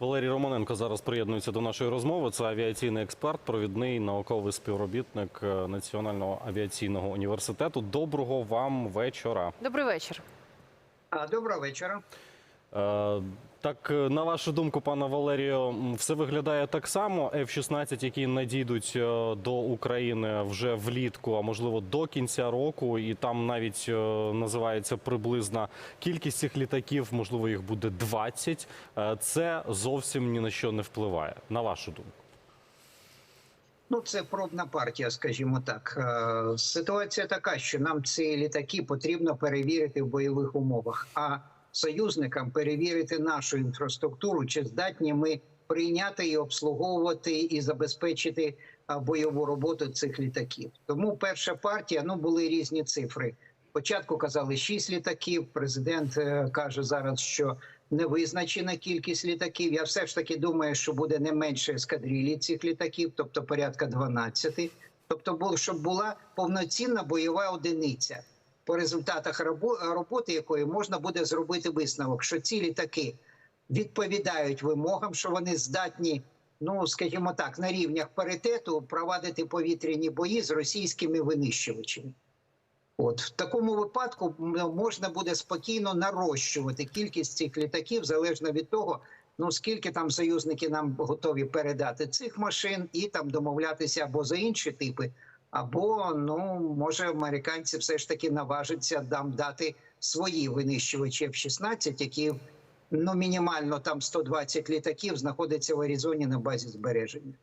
Валерій Романенко зараз приєднується до нашої розмови. Це авіаційний експерт, провідний науковий співробітник е, Національного авіаційного університету. Доброго вам вечора. Добрий вечір. Доброго вечора. Так, е, на вашу думку, пане Валерію, все виглядає так само. F-16, які надійдуть е, до України вже влітку, а можливо до кінця року, і там навіть е, називається приблизна кількість цих літаків, можливо, їх буде 20. Е, Це зовсім ні на що не впливає. На вашу думку. Ну, це пробна партія, скажімо так. Ситуація така, що нам ці літаки потрібно перевірити в бойових умовах, а союзникам перевірити нашу інфраструктуру, чи здатні ми прийняти і обслуговувати і забезпечити бойову роботу цих літаків. Тому перша партія ну були різні цифри. Спочатку казали 6 літаків. Президент е, каже зараз, що не визначена кількість літаків. Я все ж таки думаю, що буде не менше ескадрилі цих літаків, тобто порядка 12. Тобто, щоб була повноцінна бойова одиниця, по результатах роботи якої можна буде зробити висновок, що ці літаки відповідають вимогам, що вони здатні, ну скажімо так, на рівнях паритету провадити повітряні бої з російськими винищувачами. От в такому випадку можна буде спокійно нарощувати кількість цих літаків залежно від того, ну скільки там союзники нам готові передати цих машин, і там домовлятися або за інші типи, або ну може американці все ж таки наважаться нам дати свої винищувачі F-16, які ну мінімально там 120 літаків знаходяться в Аризоні на базі збереження.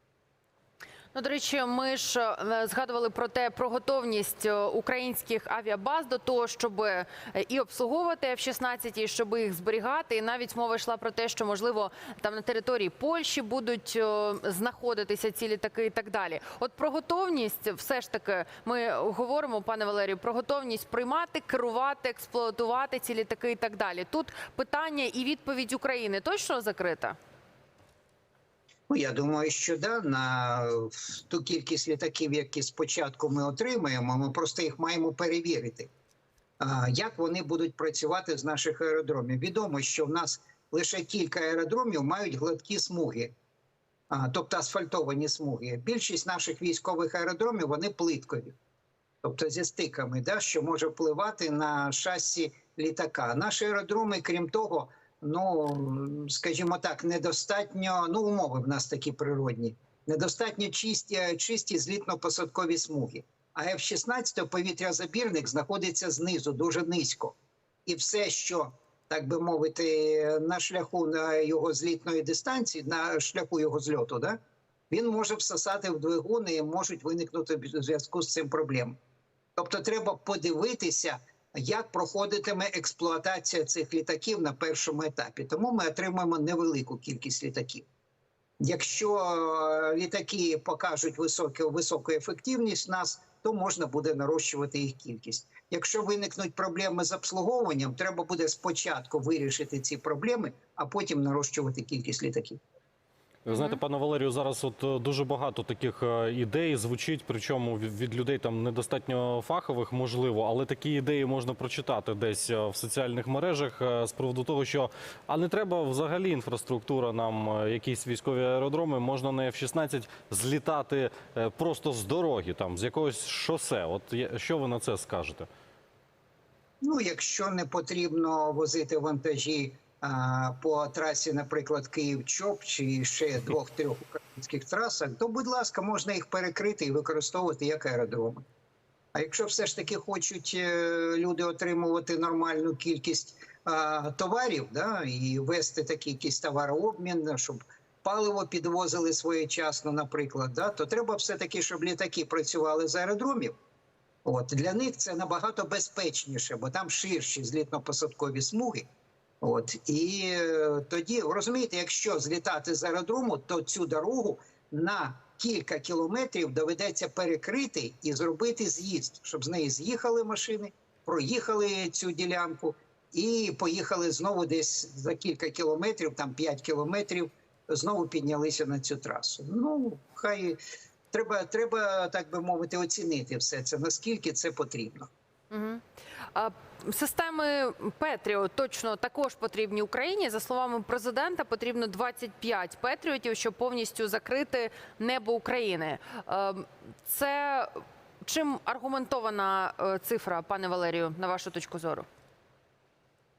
Ну, до речі, ми ж е, згадували про те про готовність е, українських авіабаз до того, щоб е, і обслуговувати F-16, і щоб їх зберігати. І навіть мова йшла про те, що можливо там на території Польщі будуть знаходитися ці літаки і так далі. От про готовність, все ж таки, ми говоримо, пане Валерію, про готовність приймати, керувати, експлуатувати ці літаки і так далі. Тут питання і відповідь України точно закрита. Ну, я думаю, що да, на ту кількість літаків, які спочатку ми отримаємо, ми просто їх маємо перевірити. Як вони будуть працювати з наших аеродромів? Відомо, що в нас лише кілька аеродромів мають гладкі смуги, тобто асфальтовані смуги. Більшість наших військових аеродромів вони плиткові, тобто зі стиками, да, що може впливати на шасі літака. Наші аеродроми, крім того, ну скажімо так, недостатньо. Ну, умови в нас такі природні, недостатньо чисті, чисті злітно-посадкові смуги. А F-16 повітрязабірник знаходиться знизу дуже низько, і все, що так би мовити, на шляху на його злітної дистанції, на шляху його зльоту, да, він може всосати в двигун і можуть виникнути в зв'язку з цим проблеми. Тобто, треба подивитися, як проходитиме експлуатація цих літаків на першому етапі. Тому ми отримаємо невелику кількість літаків. Якщо е, літаки покажуть високу, високу ефективність нас, то можна буде нарощувати їх кількість. Якщо виникнуть проблеми з обслуговуванням, треба буде спочатку вирішити ці проблеми, а потім нарощувати кількість літаків. Ви знаєте, пане Валерію, зараз от е, дуже багато таких е, ідей звучить, причому від, людей там недостатньо фахових, можливо, але такі ідеї можна прочитати десь е, в соціальних мережах з приводу того, що а не треба взагалі інфраструктура нам якісь військові аеродроми, можна на F-16 злітати просто з дороги, там з якогось шосе. От що ви на це скажете? Ну, якщо не потрібно возити вантажі по трасі, наприклад, Київ-Чоп чи ще двох-трьох українських трасах, то, будь ласка, можна їх перекрити і використовувати як аеродроми. А якщо все ж таки хочуть е, люди отримувати нормальну кількість а, товарів, да, і вести такий якийсь товарообмін, щоб паливо підвозили своєчасно, наприклад, да, то треба все таки, щоб літаки працювали з аеродромів. От для них це набагато безпечніше, бо там ширші злітно-посадкові смуги. От і е, тоді розумієте, якщо злітати з аеродрому, то цю дорогу на кілька кілометрів доведеться перекрити і зробити з'їзд, щоб з неї з'їхали машини, проїхали цю ділянку і поїхали знову десь за кілька кілометрів, там 5 кілометрів, знову піднялися на цю трасу. Ну хай треба, треба так би мовити, оцінити все це, наскільки це потрібно. А, Системи Петріот точно також потрібні Україні. За словами президента, потрібно 25 Петріотів, щоб повністю закрити небо України. Це чим аргументована е, цифра, пане Валерію, на вашу точку зору?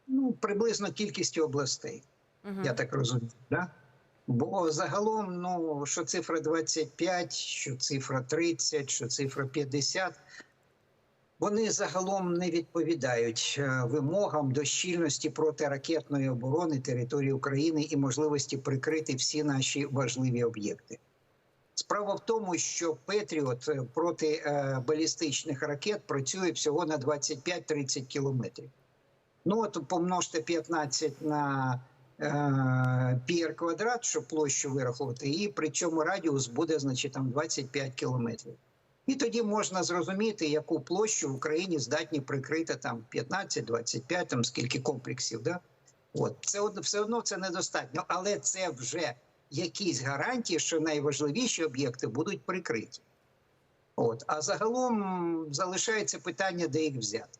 Ну, приблизно кількістю областей. Мгм. Я так розумію. Да? Бо загалом, ну, що цифра 25, що цифра 30, що цифра 50, вони загалом не відповідають е, вимогам до щільності протиракетної оборони території України і можливості прикрити всі наші важливі об'єкти. Справа в тому, що Петріот е, проти е, балістичних ракет працює всього на 25-30 кілометрів. Ну от помножте 15 на пір квадрат, щоб площу вирахувати, і при цьому радіус буде, значить, там 25 кілометрів. І тоді можна зрозуміти, яку площу в Україні здатні прикрити там 15-25, там скільки комплексів. Да? От це все одно це недостатньо, але це вже якісь гарантії, що найважливіші об'єкти будуть прикриті. От. А загалом залишається питання, де їх взяти.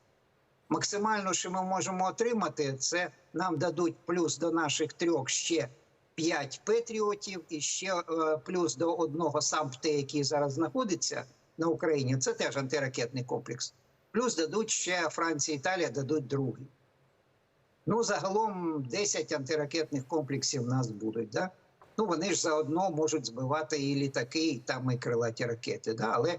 Максимально, що ми можемо отримати, це нам дадуть плюс до наших трьох ще 5 патріотів і ще е, плюс до одного САМПТ, який зараз знаходиться на Україні. Це теж антиракетний комплекс. Плюс дадуть ще Франція, Італія дадуть другий. Ну, загалом 10 антиракетних комплексів в нас будуть. Да? Ну, вони ж заодно можуть збивати і літаки, і там і крилаті ракети. Да? Але е,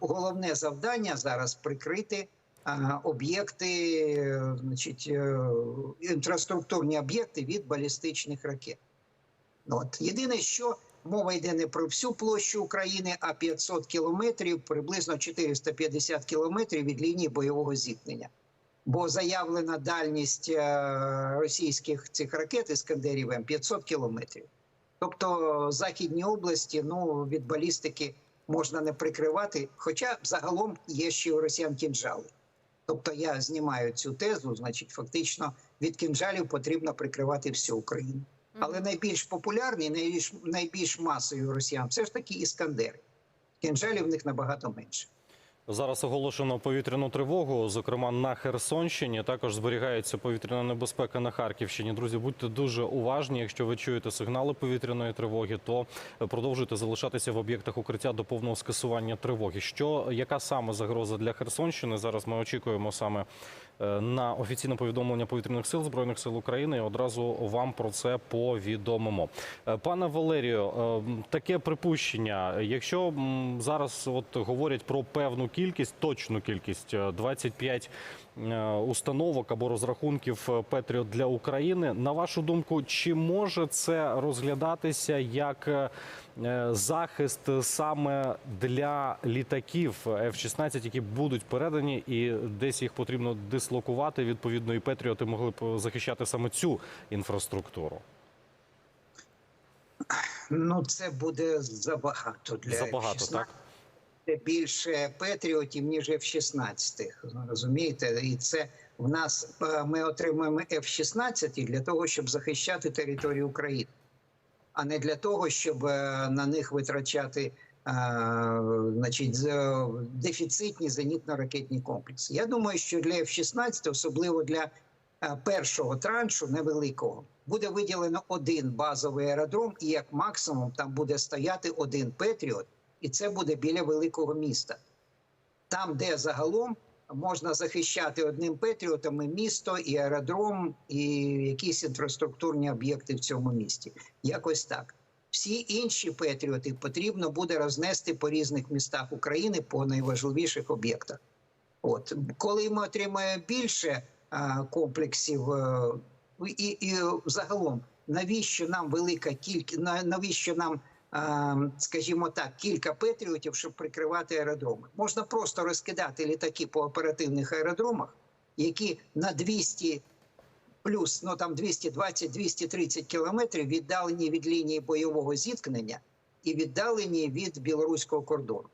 головне завдання зараз прикрити а, об'єкти, значить, е, інфраструктурні об'єкти від балістичних ракет. От. Єдине, що мова йде не про всю площу України, а 500 кілометрів, приблизно 450 кілометрів від лінії бойового зіткнення. Бо заявлена дальність е, російських цих ракет Іскандерів М 500 кілометрів. Тобто західні області ну, від балістики можна не прикривати, хоча загалом є ще у росіян кінжали. Тобто я знімаю цю тезу, значить, фактично від кінжалів потрібно прикривати всю Україну. Але найбільш популярні, найбільш, найбільш масою росіян все ж таки іскандери. Кінжалів в них набагато менше. Зараз оголошено повітряну тривогу, зокрема на Херсонщині. Також зберігається повітряна небезпека на Харківщині. Друзі, будьте дуже уважні. Якщо ви чуєте сигнали повітряної тривоги, то продовжуйте залишатися в об'єктах укриття до повного скасування тривоги. Що яка саме загроза для Херсонщини? Зараз ми очікуємо саме на офіційне повідомлення повітряних сил збройних сил України. і Одразу вам про це повідомимо. Е, Пане Валерію, е, таке припущення. Якщо зараз от говорять про певну кількість, точну кількість е, 25 е, установок або розрахунків е, Петріот для України. На вашу думку, чи може це розглядатися як е, е, захист саме для літаків F-16, які будуть передані, і десь їх потрібно дислокувати? Відповідно, і Петріоти могли б захищати саме цю інфраструктуру. Ну, це буде забагато для Забагато, F-16. так? Більше патріотів, ніж F-16. Розумієте? І це в нас е, ми отримуємо F-16 для того, щоб захищати територію України, а не для того, щоб е, на них витрачати е, значить, дефіцитні зенітно-ракетні комплекси. Я думаю, що для F-16, особливо для першого траншу невеликого, буде виділено один базовий аеродром, і як максимум там буде стояти один Петріот і це буде біля великого міста. Там, де загалом можна захищати одним Петріотом і місто, і аеродром, і якісь інфраструктурні об'єкти в цьому місті. Якось так. Всі інші Петріоти потрібно буде рознести по різних містах України по найважливіших об'єктах. От коли ми отримаємо більше а, комплексів, е, і, і загалом, навіщо нам велика кількість, навіщо нам а, скажімо так, кілька патріотів, щоб прикривати аеродроми. Можна просто розкидати літаки по оперативних аеродромах, які на 200 плюс, ну там 220-230 кілометрів віддалені від лінії бойового зіткнення і віддалені від білоруського кордону.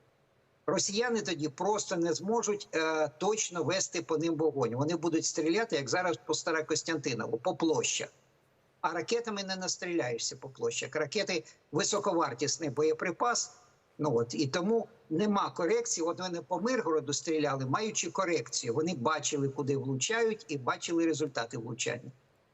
Росіяни тоді просто не зможуть е, точно вести по ним вогонь. Вони будуть стріляти, як зараз по Старокостянтинову, по площах. А ракетами не настріляєшся по площах. Ракети високовартісний боєприпас, Ну от і тому нема корекції. От вони по Миргороду стріляли, маючи корекцію. Вони бачили, куди влучають, і бачили результати влучання.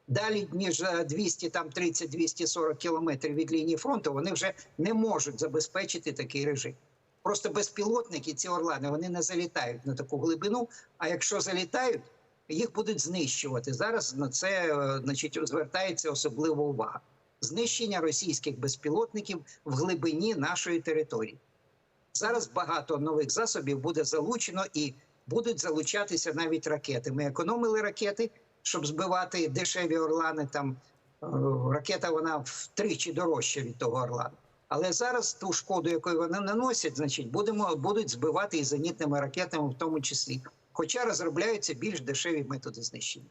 Далі ніж е, 200, там 30-240 кілометрів від лінії фронту, вони вже не можуть забезпечити такий режим. Просто безпілотники, ці орлани, вони не залітають на таку глибину. А якщо залітають, їх будуть знищувати. Зараз на це е, значить звертається особлива увага. Знищення російських безпілотників в глибині нашої території. Зараз багато нових засобів буде залучено і будуть залучатися навіть ракети. Ми економили ракети, щоб збивати дешеві орлани. Там е, ракета вона втричі дорожча від того орлану. Але зараз ту шкоду, яку вони наносять, значить, будемо будуть збивати і зенітними ракетами, в тому числі. Хоча розробляються більш дешеві методи знищення.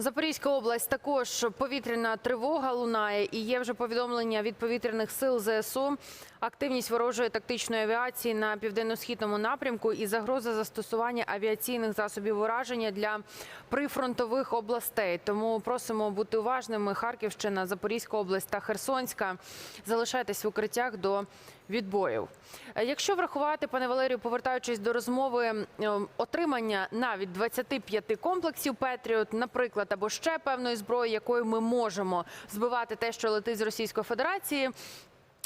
Запорізька область також повітряна тривога лунає, і є вже повідомлення від повітряних сил ЗСУ. Активність ворожої тактичної авіації на південно-східному напрямку і загроза застосування авіаційних засобів ураження для прифронтових областей. Тому просимо бути уважними. Харківщина, Запорізька область та Херсонська. Залишайтесь в укриттях до відбоїв. Якщо врахувати, пане Валерію, повертаючись до розмови е, отримання навіть 25 комплексів Петріот, наприклад, або ще певної зброї, якою ми можемо збивати те, що летить з Російської Федерації.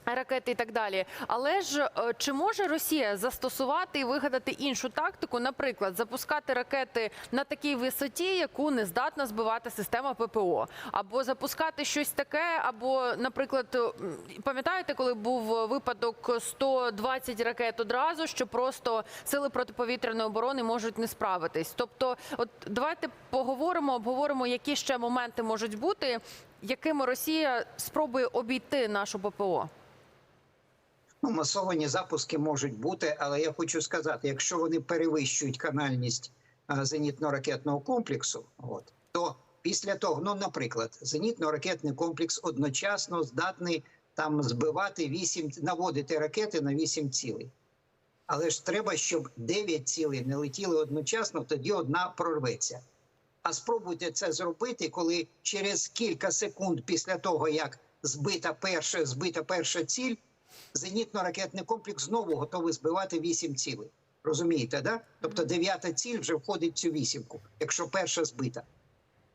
Ракети і так далі, але ж е, чи може Росія застосувати і вигадати іншу тактику, наприклад, запускати ракети на такій висоті, яку не здатна збивати система ППО, або запускати щось таке, або, наприклад, пам'ятаєте, коли був випадок 120 ракет одразу, що просто сили протиповітряної оборони можуть не справитись. Тобто, от давайте поговоримо, обговоримо, які ще моменти можуть бути, якими Росія спробує обійти нашу ППО. Масовані запуски можуть бути, але я хочу сказати, якщо вони перевищують канальність а, зенітно-ракетного комплексу, от то після того, ну, наприклад, зенітно-ракетний комплекс одночасно здатний там збивати 8, наводити ракети на 8 цілей. Але ж треба, щоб 9 цілей не летіли одночасно, тоді одна прорветься. А спробуйте це зробити, коли через кілька секунд після того, як збита перша, збита перша ціль, зенітно-ракетний комплекс знову готовий збивати вісім цілей. Розумієте, да? Тобто дев'ята ціль вже входить в цю вісімку, якщо перша збита.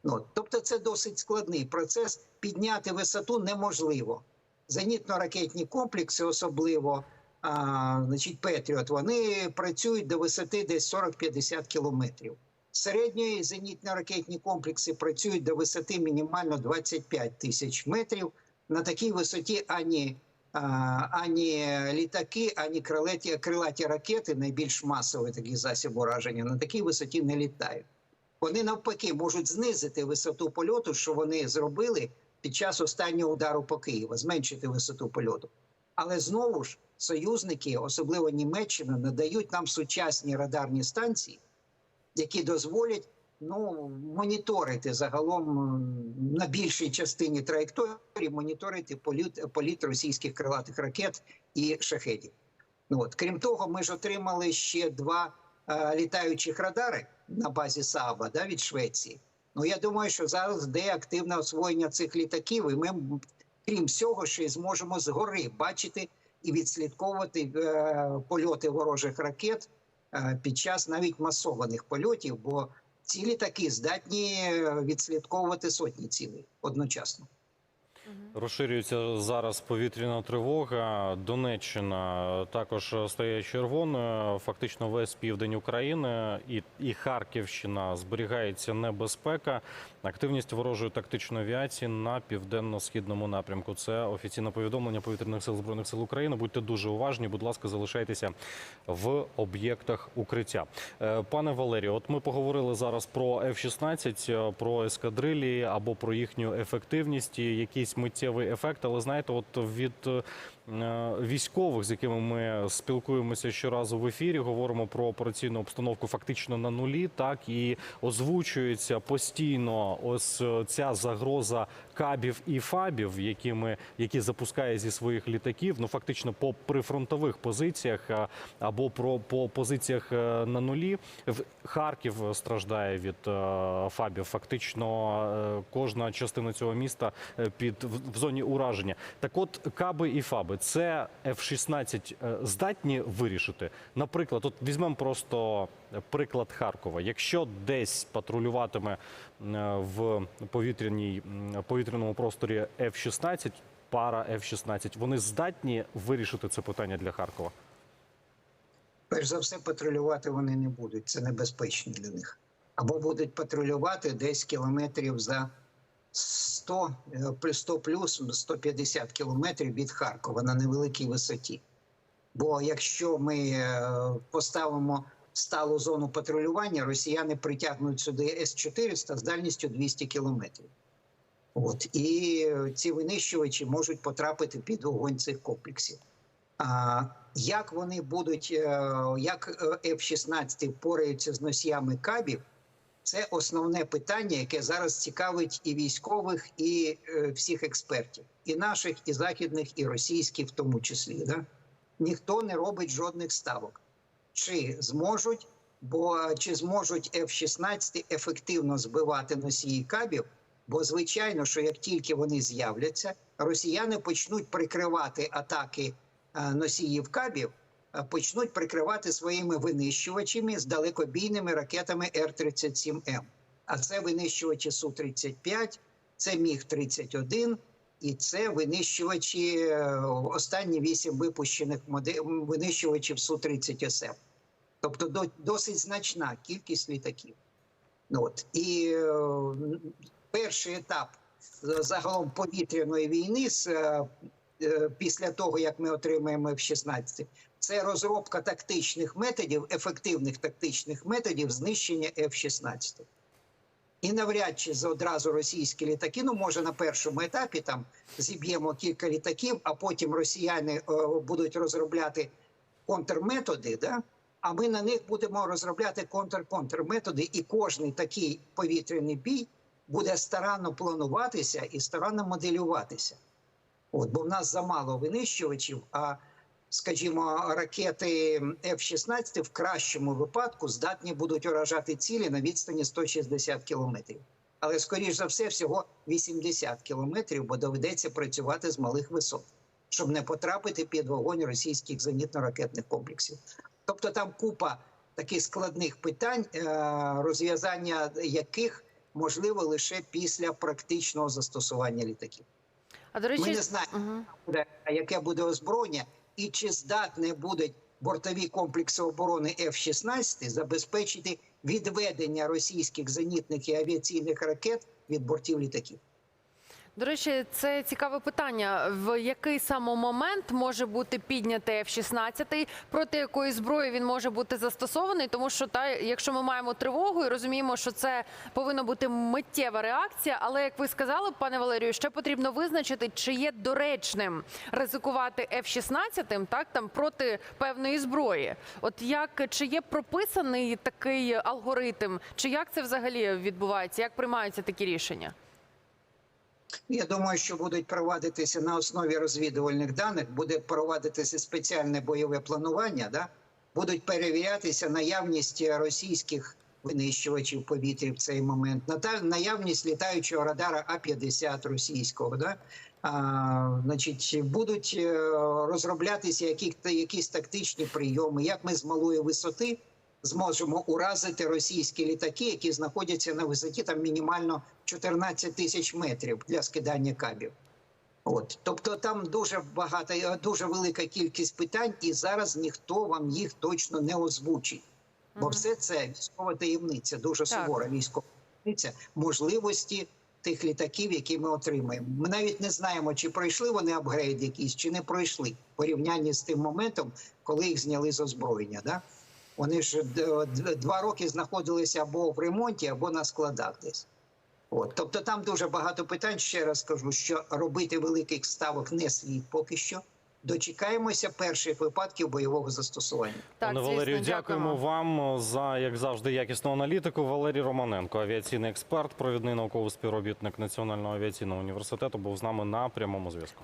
Ну, тобто це досить складний процес. Підняти висоту неможливо. Зенітно-ракетні комплекси, особливо а, значить, Петріот, вони працюють до висоти десь 40-50 кілометрів. Середньої зенітно-ракетні комплекси працюють до висоти мінімально 25 тисяч метрів. На такій висоті ані ані літаки, ані крилаті, крилаті ракети, найбільш масовий такий засіб ураження, на такій висоті не літають. Вони навпаки можуть знизити висоту польоту, що вони зробили під час останнього удару по Києву, зменшити висоту польоту. Але знову ж союзники, особливо Німеччина, надають нам сучасні радарні станції, які дозволять ну, моніторити загалом на більшій частині траєкторії, моніторити політ, політ російських крилатих ракет і шахедів. Ну, от. Крім того, ми ж отримали ще два е, літаючих радари на базі СААБа да, від Швеції. Ну, я думаю, що зараз йде активне освоєння цих літаків, і ми, крім всього, ще й зможемо згори бачити і відслідковувати е, польоти ворожих ракет е, під час навіть масованих польотів, бо ці такі здатні відслідковувати сотні цілей одночасно. Розширюється зараз повітряна тривога. Донеччина також стає червоною. Фактично весь південь України і, і Харківщина зберігається небезпека. Активність ворожої тактичної авіації на південно-східному напрямку. Це офіційне повідомлення повітряних сил збройних сил України. Будьте дуже уважні. Будь ласка, залишайтеся в об'єктах укриття. Е, Пане Валерію, от ми поговорили зараз про F-16, е, про ескадрилі або про їхню ефективність, і якийсь миттєвий ефект. Але знаєте, от від е, військових, з якими ми спілкуємося щоразу в ефірі, говоримо про операційну обстановку фактично на нулі, так і озвучується постійно ось е, ця загроза кабів і фабів, які ми які запускає зі своїх літаків. Ну фактично по прифронтових позиціях або про по позиціях е, на нулі. В Харків страждає від е, фабів. Фактично е, кожна частина цього міста е, під в зоні ураження. Так, от каби і фаби це F-16 е, здатні вирішити. Наприклад, от візьмемо просто приклад Харкова. Якщо десь патрулюватиме е, в повітряній повітряному просторі F-16, пара F-16, вони здатні вирішити це питання для Харкова. Перш за все, патрулювати вони не будуть. Це небезпечно для них. Або будуть патрулювати десь кілометрів за 100, е, плюс 100 плюс 150 кілометрів від Харкова на невеликій висоті. Бо якщо ми е, поставимо сталу зону патрулювання, росіяни притягнуть сюди С-400 з дальністю 200 кілометрів. От і ці винищувачі можуть потрапити під вогонь цих комплексів. А, як вони будуть, е, як е, F-16 впораються з носіями кабів, це основне питання, яке зараз цікавить і військових, і е, всіх експертів, і наших, і західних, і російських, в тому числі. Да? Ніхто не робить жодних ставок. Чи зможуть, бо чи зможуть F-16 ефективно збивати носії кабів? Бо звичайно, що як тільки вони з'являться, росіяни почнуть прикривати атаки е, носіїв кабів, почнуть прикривати своїми винищувачами з далекобійними ракетами Р-37М. А це винищувачі Су-35, це Міг-31 і це винищувачі е, останні вісім випущених винищувачів Су-30СМ. Тобто досить значна кількість літаків. Ну, От. І е, перший етап е, загалом повітряної війни з, е, е, після того, як ми отримаємо F-16, це розробка тактичних методів, ефективних тактичних методів знищення F-16. І навряд чи одразу російські літаки, ну може на першому етапі там зіб'ємо кілька літаків, а потім росіяни е, будуть розробляти контрметоди, да? а ми на них будемо розробляти контр-контрметоди, і кожний такий повітряний бій буде старанно плануватися і старанно моделюватися. От, бо в нас замало винищувачів, а скажімо, ракети F-16 в кращому випадку здатні будуть уражати цілі на відстані 160 кілометрів. Але, скоріш за все, всього 80 кілометрів, бо доведеться працювати з малих висот, щоб не потрапити під вогонь російських зенітно-ракетних комплексів. Тобто там купа таких складних питань, е, розв'язання яких можливо лише після практичного застосування літаків. А до речі, Ми не знаємо, угу. буде, яке буде озброєння, і чи здатне будуть бортові комплекси оборони F-16 забезпечити відведення російських зенітних і авіаційних ракет від бортів літаків. До речі, це цікаве питання. В який саме момент може бути піднятий F-16, проти якої зброї він може бути застосований? Тому що та якщо ми маємо тривогу і розуміємо, що це повинна бути миттєва реакція. Але як ви сказали, пане Валерію, ще потрібно визначити, чи є доречним ризикувати F-16 так там проти певної зброї. От як чи є прописаний такий алгоритм, чи як це взагалі відбувається? Як приймаються такі рішення? Я думаю, що будуть провадитися на основі розвідувальних даних, буде провадитися спеціальне бойове планування. Да? Будуть перевірятися наявність російських винищувачів повітря в цей момент, наявність літаючого радара А-50 російського. Да? А, значить, будуть е, розроблятися які, якісь тактичні прийоми, як ми з малої висоти зможемо уразити російські літаки, які знаходяться на висоті там мінімально 14 тисяч метрів для скидання кабів. От, тобто там дуже багато, е, дуже велика кількість питань, і зараз ніхто вам їх точно не озвучить. Бо все це військова таємниця, дуже Так. сувора військова таємниця можливості тих літаків, які ми отримаємо. Ми навіть не знаємо, чи пройшли вони апгрейд якийсь, чи не пройшли в порівнянні з тим моментом, коли їх зняли з озброєння. Да? Вони ж д- два роки знаходилися або в ремонті, або на складах десь. От, тобто там дуже багато питань. Ще раз кажу, що робити великих ставок не слід поки що. Дочекаємося перших випадків бойового застосування. Так, Пане звісно, Валерію, дякуємо вам за як завжди якісну аналітику. Валерій Романенко, авіаційний експерт, провідний науковий співробітник Національного авіаційного університету, був з нами на прямому зв'язку.